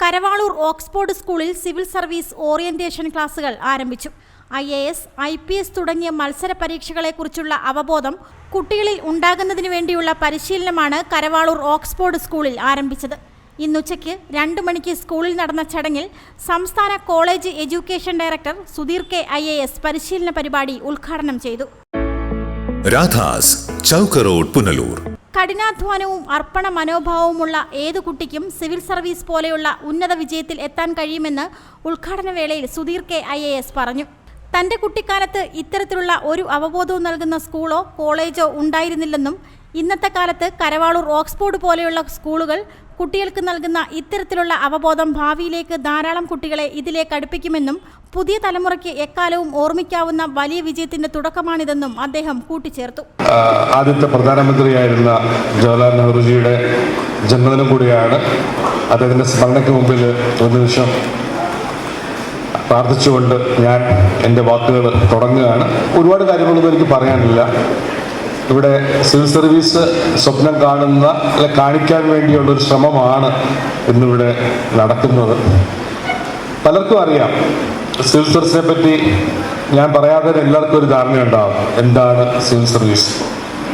Karavaloor Oxford സ്കൂളിൽ civil service orientation ക്ലാസുകൾ ആരംഭിച്ചു. I A S I P S തുടങ്ങിയ മത്സര പരീക്ഷകളെക്കുറിച്ചുള്ള അവബോധം കുട്ടികളിൽ ഉണ്ടാകുന്നതിന് വേണ്ടിയുള്ള പരിശീലനമാണ് കരവാളൂർ ഓക്സ്ഫോർഡ് സ്കൂളിൽ ആരംഭിച്ചത്. ഇന്നുച്ചയ്ക്ക് രണ്ട് മണിക്ക് സ്കൂളിൽ നടന്ന ചടങ്ങിൽ സംസ്ഥാന college education director Sudheer K I A S പരിശീലന പരിപാടി ഉദ്ഘാടനം ചെയ്തു. രാധാസ് ചൗക്കറോഡ് പുനലൂർ. കഠിനാധ്വാനവും അർപ്പണ മനോഭാവവുമുള്ള ഏതു കുട്ടിക്കും സിവിൽ സർവീസ് പോലെയുള്ള ഉന്നത വിജയത്തിൽ എത്താൻ കഴിയുമെന്ന് ഉദ്ഘാടന വേളയിൽ Sudheer K. I. A. S. പറഞ്ഞു. തന്റെ കുട്ടിക്കാലത്ത് ഇത്തരത്തിലുള്ള ഒരു അവബോധവും നൽകുന്ന സ്കൂളോ കോളേജോ ഉണ്ടായിരുന്നില്ലെന്നും ഇന്നത്തെ കാലത്ത് കരവാളൂർ ഓക്സ്ഫോർഡ് പോലെയുള്ള സ്കൂളുകൾ കുട്ടികൾക്ക് നൽകുന്ന ഇത്തരത്തിലുള്ള അവബോധം ഭാവിയിലേക്ക് ധാരാളം കുട്ടികളെ ഇതിലേക്ക് അടുപ്പിക്കുമെന്നും പുതിയ തലമുറയ്ക്ക് എക്കാലവും ഓർമ്മിക്കാവുന്ന വലിയ വിജയത്തിന്റെ തുടക്കമാണിതെന്നും അദ്ദേഹം കൂട്ടിച്ചേർത്തു. ആദ്യത്തെ പ്രധാനമന്ത്രിയായിരുന്ന ജവഹർലാൽ നെഹ്റുജിയുടെ ജന്മദിനം കൂടിയാണ് അദ്ദേഹത്തിന്റെ സ്മരണയ്ക്ക് മുമ്പിൽ ഒരു നിമിഷം പ്രാർത്ഥിച്ചുകൊണ്ട് ഞാൻ എന്റെ വാക്കുകൾ തുടങ്ങുകയാണ്. ഒരുപാട് കാര്യങ്ങളൊന്നും എനിക്ക് പറയാനില്ല. ഇവിടെ സിവിൽ സർവീസ് സ്വപ്നം കാണുന്ന അല്ലെ കാണിക്കാൻ വേണ്ടിയുള്ള ഒരു ശ്രമമാണ് ഇന്നിവിടെ നടക്കുന്നത്. പലർക്കും അറിയാം സിവിൽ സർവീസിനെ പറ്റി ഞാൻ പറയാതെ എല്ലാവർക്കും ഒരു ധാരണ ഉണ്ടാവും എന്താണ് സിവിൽ സർവീസ്?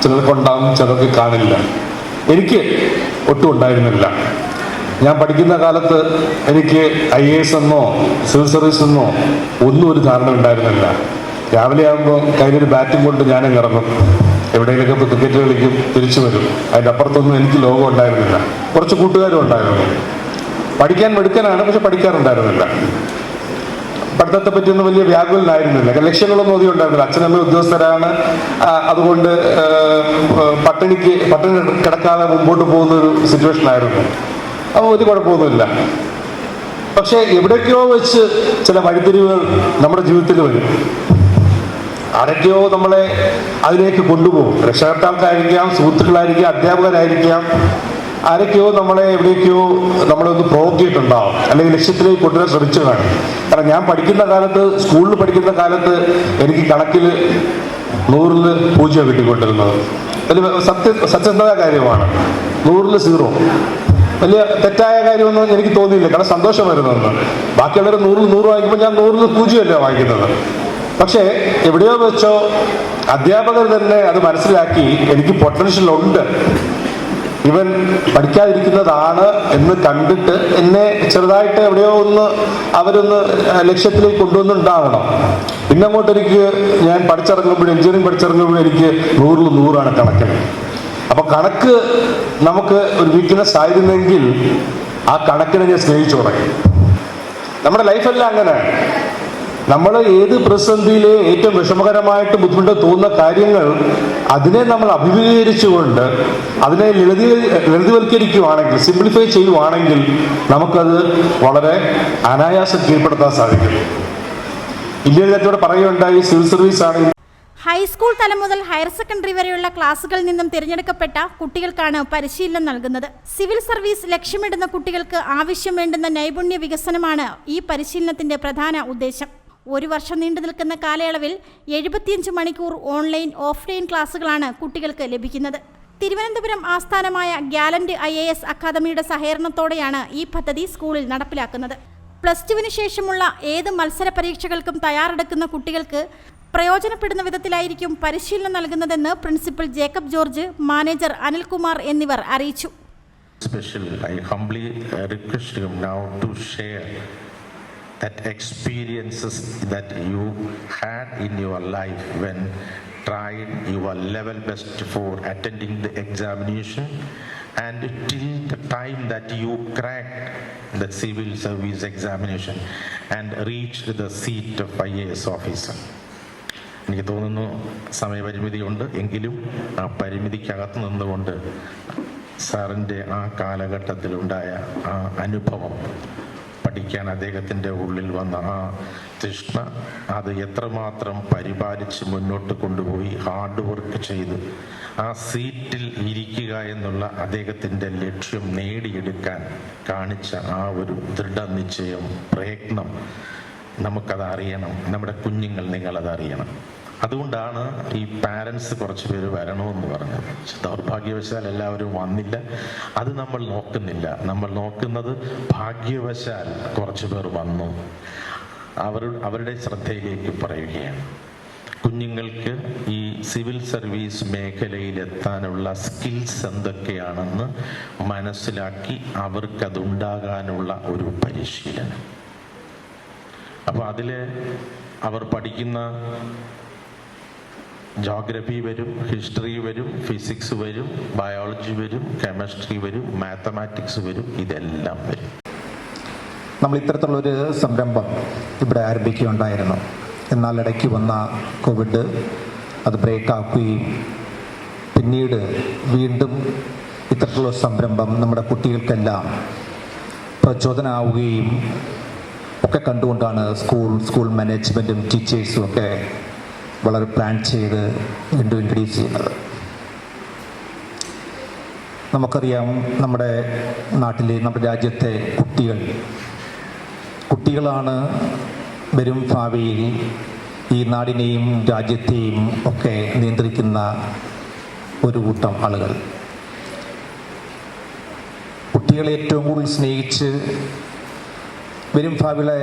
ചിലർക്കുണ്ടാവും ചിലർക്ക് കാണില്ല. എനിക്ക് ഒട്ടും ഉണ്ടായിരുന്നില്ല. ഞാൻ പഠിക്കുന്ന കാലത്ത് എനിക്ക് ഐ എ എസ് എന്നോ സിവിൽ സർവീസ് എന്നോ ഒന്നും ഒരു ധാരണ ഉണ്ടായിരുന്നില്ല. രാവിലെ ആകുമ്പോൾ കയ്യിലൊരു ബാറ്റും കൊണ്ട് ഞാനും ഇറങ്ങും. എവിടെയെങ്കിലൊക്കെ ഇപ്പോൾ ക്രിക്കറ്റ് കളിക്കും തിരിച്ചു വരും. അതിന്റെ അപ്പുറത്തൊന്നും എനിക്ക് ലോകം ഉണ്ടായിരുന്നില്ല. കുറച്ച് കൂട്ടുകാരും ഉണ്ടായിരുന്നു. പഠിക്കാൻ മെടുക്കാനാണ് പക്ഷെ പഠിക്കാറുണ്ടായിരുന്നില്ല. പഠിത്തത്തെ പറ്റിയൊന്നും വലിയ വ്യാകുലനായിരുന്നില്ല. ലക്ഷ്യങ്ങളൊന്നും അധികം ഉണ്ടായിരുന്നില്ല. അച്ഛനമ്മ ഉദ്യോഗസ്ഥരാണ്. അതുകൊണ്ട് പട്ടിണിക്ക് പട്ടിണി കിടക്കാതെ മുമ്പോട്ട് പോകുന്ന ഒരു സിറ്റുവേഷൻ ആയിരുന്നു. അപ്പോൾ ഒരു കുഴപ്പമൊന്നുമില്ല. പക്ഷേ എവിടേക്കോ വെച്ച് ചില വഴിത്തിരിവുകൾ നമ്മുടെ ജീവിതത്തിൽ വരും. ആരൊക്കെയോ നമ്മളെ അതിലേക്ക് കൊണ്ടുപോകും. രക്ഷകർത്താക്കളായിരിക്കാം സുഹൃത്തുക്കളായിരിക്കാം അധ്യാപകരായിരിക്കാം. ആരൊക്കെയോ നമ്മളെ എവിടേക്കോ നമ്മളെ ഒന്ന് പ്രോക്കിയിട്ടുണ്ടാവും അല്ലെങ്കിൽ ലക്ഷ്യത്തിലേക്ക് കൊണ്ടുവരാൻ ശ്രമിച്ചു കാണും കാരണം ഞാൻ പഠിക്കുന്ന കാലത്ത് സ്കൂളിൽ പഠിക്കുന്ന കാലത്ത് എനിക്ക് കണക്കിൽ നൂറിൽ പൂജ്യം കിട്ടിക്കൊണ്ടിരുന്നത്. വലിയ സത്യ സത്യസന്ധമായ കാര്യമാണ്. നൂറിൽ സീറോ വലിയ തെറ്റായ കാര്യമൊന്നും എനിക്ക് തോന്നിയില്ല. കാരണം സന്തോഷം വരുന്നതെന്ന്. ബാക്കിയുള്ളവർ നൂറിൽ നൂറ് വാങ്ങിക്കുമ്പോൾ ഞാൻ നൂറിൽ പൂജ്യമല്ല വാങ്ങിക്കുന്നത്? പക്ഷേ എവിടെയോ വെച്ചോ അധ്യാപകർ തന്നെ അത് മനസ്സിലാക്കി എനിക്ക് പൊട്ടൻഷ്യൽ ഉണ്ട്. ഇവൻ പഠിക്കാതിരിക്കുന്നതാണ് എന്ന് കണ്ടിട്ട് എന്നെ ചെറുതായിട്ട് എവിടെയോ ഒന്ന് അവരൊന്ന് ലക്ഷ്യത്തിലേക്ക് കൊണ്ടുവന്നുണ്ടാകണം. പിന്നെ അങ്ങോട്ട് എനിക്ക് ഞാൻ പഠിച്ചിറങ്ങുമ്പോഴും എഞ്ചിനീയറിംഗ് പഠിച്ചിറങ്ങുമ്പോഴും എനിക്ക് നൂറിൽ നൂറാണ് കണക്കിന് അപ്പൊ കണക്ക് നമുക്ക് ഒരു വീക്ക്നെസ് ആയിരുന്നെങ്കിൽ ആ കണക്കിനെ ഞാൻ സ്നേഹിച്ചു തുടങ്ങി. നമ്മുടെ ലൈഫെല്ലാം അങ്ങനെ നമ്മൾ ഏത് പ്രതിസന്ധിയിലെ ഏറ്റവും വിഷമകരമായിട്ട് ബുദ്ധിമുട്ട് തോന്നുന്ന കാര്യങ്ങൾ അതിനെ നമ്മൾ അഭിമുഖീകരിച്ചുകൊണ്ട് അതിനെ ലളിത ലളിതവൽക്കരിക്കുവാണെങ്കിൽ സിംപ്ലിഫൈ ചെയ്യുവാണെങ്കിൽ നമുക്കത് വളരെ അനായാസം കീഴ്പ്പെടുത്താൻ സാധിക്കും. ഇന്ത്യയിൽ പറയുകയുണ്ടായി സിവിൽ സർവീസ് ആണ് ഹൈസ്കൂൾ തലം മുതൽ ഹയർ സെക്കൻഡറി വരെയുള്ള ക്ലാസ്സുകളിൽ നിന്നും തിരഞ്ഞെടുക്കപ്പെട്ട കുട്ടികൾക്കാണ് പരിശീലനം നൽകുന്നത്. സിവിൽ സർവീസ് ലക്ഷ്യമിടുന്ന കുട്ടികൾക്ക് ആവശ്യം വേണ്ടുന്ന നൈപുണ്യ വികസനമാണ് ഈ പരിശീലനത്തിന്റെ പ്രധാന ഉദ്ദേശം. ഒരു വർഷം നീണ്ടു നിൽക്കുന്ന കാലയളവിൽ എഴുപത്തിയഞ്ച് മണിക്കൂർ ഓൺലൈൻ ഓഫ്ലൈൻ ക്ലാസ്സുകളാണ് കുട്ടികൾക്ക് ലഭിക്കുന്നത്. തിരുവനന്തപുരം ആസ്ഥാനമായ ഗ്യാലന്റ് ഐ എ എസ് അക്കാദമിയുടെ സഹകരണത്തോടെയാണ് ഈ പദ്ധതി സ്കൂളിൽ നടപ്പിലാക്കുന്നത്. പ്ലസ് ടുവിന് ശേഷമുള്ള ഏത് മത്സര പരീക്ഷകൾക്കും തയ്യാറെടുക്കുന്ന കുട്ടികൾക്ക് പ്രയോജനപ്പെടുന്ന വിധത്തിലായിരിക്കും പരിശീലനം നൽകുന്നതെന്ന് പ്രിൻസിപ്പൽ ജേക്കബ് ജോർജ് മാനേജർ അനിൽകുമാർ എന്നിവർ അറിയിച്ചു. That experiences that you had in your life when tried your level best for attending the examination and till the time that you cracked the civil service examination and reached the seat of IAS officer. എനിക്ക് തോന്നുന്നു സമയപരിമിതിയുണ്ട് എങ്കിലും ആ പരിമിതിക്കകത്ത് നിന്നുകൊണ്ട് സാറിന്റെ ആ കാലഘട്ടത്തിലുണ്ടായ ആ അനുഭവം പഠിക്കാൻ അദ്ദേഹത്തിന്റെ ഉള്ളിൽ വന്ന ആ തൃഷ്ണ അത് എത്രമാത്രം പരിപാലിച്ച് മുന്നോട്ട് കൊണ്ടുപോയി ഹാർഡ് വർക്ക് ചെയ്ത് ആ സീറ്റിൽ ഇരിക്കുക എന്നുള്ള അദ്ദേഹത്തിന്റെ ലക്ഷ്യം നേടിയെടുക്കാൻ കാണിച്ച ആ ഒരു ദൃഢനിശ്ചയം പ്രയത്നം നമുക്കത് അറിയണം നമ്മുടെ കുഞ്ഞുങ്ങൾ നിങ്ങളത് അറിയണം അതുകൊണ്ടാണ് ഈ പാരൻസ് കുറച്ച് പേര് വരണമെന്ന് പറഞ്ഞത്. ദൗർഭാഗ്യവശാൽ എല്ലാവരും വന്നില്ല. അത് നമ്മൾ നോക്കുന്നില്ല. നമ്മൾ നോക്കുന്നത് ഭാഗ്യവശാൽ കുറച്ച് പേർ വന്നു. അവർ അവരുടെ ശ്രദ്ധയിലേക്ക് പറയുകയാണ്. കുഞ്ഞുങ്ങൾക്ക് ഈ സിവിൽ സർവീസ് മേഖലയിൽ എത്താനുള്ള സ്കിൽസ് എന്തൊക്കെയാണെന്ന് മനസ്സിലാക്കി അവർക്കതുണ്ടാകാനുള്ള ഒരു പരിശീലനം. അപ്പോൾ അതിലെ അവർ പഠിക്കുന്ന ജോഗ്രഫി വരും ഹിസ്റ്ററി വരും ഫിസിക്സ് വരും ബയോളജി വരും കെമിസ്ട്രി വരും മാത്തമാറ്റിക്സ് വരും ഇതെല്ലാം വരും. നമ്മൾ ഇത്തരത്തിലുള്ളൊരു സംരംഭം ഇവിടെ ആരംഭിക്കുകയുണ്ടായിരുന്നു. എന്നാൽ ഇടയ്ക്ക് വന്ന കോവിഡ് അത് ബ്രേക്ക് ആക്കുകയും പിന്നീട് വീണ്ടും ഇത്തരത്തിലുള്ള സംരംഭം നമ്മുടെ കുട്ടികൾക്കെല്ലാം പ്രചോദനമാവുകയും ഒക്കെ കണ്ടുകൊണ്ടാണ് സ്കൂൾ സ്കൂൾ മാനേജ്മെന്റും ടീച്ചേഴ്സും ഒക്കെ വളരെ പ്ലാൻ ചെയ്ത് വീണ്ടും ഇൻട്രൊഡ്യൂസ് ചെയ്യുന്നത്. നമുക്കറിയാം നമ്മുടെ നാട്ടിലെ നമ്മുടെ രാജ്യത്തെ കുട്ടികൾ. കുട്ടികളാണ് വരും ഭാവിയിൽ ഈ നാടിനെയും രാജ്യത്തെയും ഒക്കെ നിയന്ത്രിക്കുന്ന ഒരു കൂട്ടം ആളുകൾ. കുട്ടികളെ ഏറ്റവും കൂടുതൽ സ്നേഹിച്ച് വരും ഭാവിയിലെ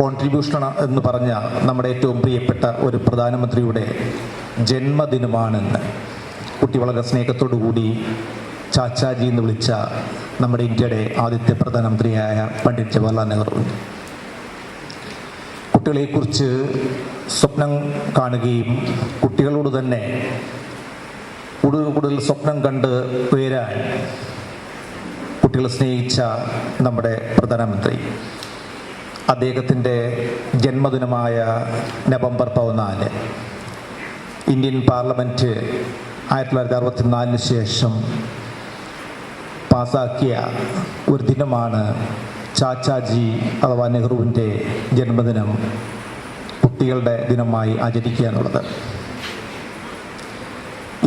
കോൺട്രിബ്യൂഷൻ എന്ന് പറഞ്ഞ നമ്മുടെ ഏറ്റവും പ്രിയപ്പെട്ട ഒരു പ്രധാനമന്ത്രിയുടെ ജന്മദിനമാണെന്ന്. കുട്ടി വളരെ സ്നേഹത്തോടുകൂടി ചാച്ചാജി എന്ന് വിളിച്ച നമ്മുടെ ഇന്ത്യയുടെ ആദ്യത്തെ പ്രധാനമന്ത്രിയായ പണ്ഡിറ്റ് ജവഹർലാൽ നെഹ്റു. കുട്ടികളെക്കുറിച്ച് സ്വപ്നം കാണുകയും കുട്ടികളോട് തന്നെ കൂടുതൽ കൂടുതൽ സ്വപ്നം കണ്ട് ഉയരാൻ കുട്ടികളെ സ്നേഹിച്ച നമ്മുടെ പ്രധാനമന്ത്രി. അദ്ദേഹത്തിന്റെ ജന്മദിനമായ നവംബർ പതിനാല്. ഇന്ത്യൻ പാർലമെന്റ് ആയിരത്തി തൊള്ളായിരത്തി അറുപത്തിനാലിന് ശേഷം പാസാക്കിയ ഒരു ദിനമാണ് ചാച്ചാജി അഥവാ നെഹ്റുവിന്റെ ജന്മദിനം കുട്ടികളുടെ ദിനമായി ആചരിക്കുക എന്നുള്ളത്.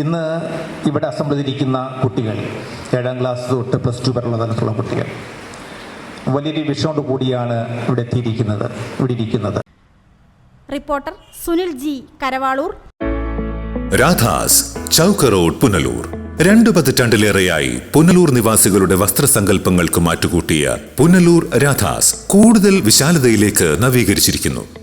ഇന്ന് ഇവിടെ അസംബ്ലിയിരിക്കുന്ന കുട്ടികൾ ഏഴാം ക്ലാസ് തൊട്ട് പ്ലസ് ടു വരെയുള്ള തലത്തിലുള്ള കുട്ടികൾ വലിയൊരു വിഷമോട് കൂടിയാണ് ഇവിടെ എത്തിയിരിക്കുന്നത് ഇവിടെ ഇരിക്കുന്നത്. Reporter Sunil G Karavalur. Radhas Chowk road Punalur. രണ്ടു പതിറ്റാണ്ടിലേറെയായി പുനലൂർ നിവാസികളുടെ വസ്ത്രസങ്കല്പങ്ങൾക്ക് മാറ്റുകൂട്ടിയ പുനലൂർ രാധാസ് കൂടുതൽ വിശാലതയിലേക്ക് നവീകരിച്ചിരിക്കുന്നു.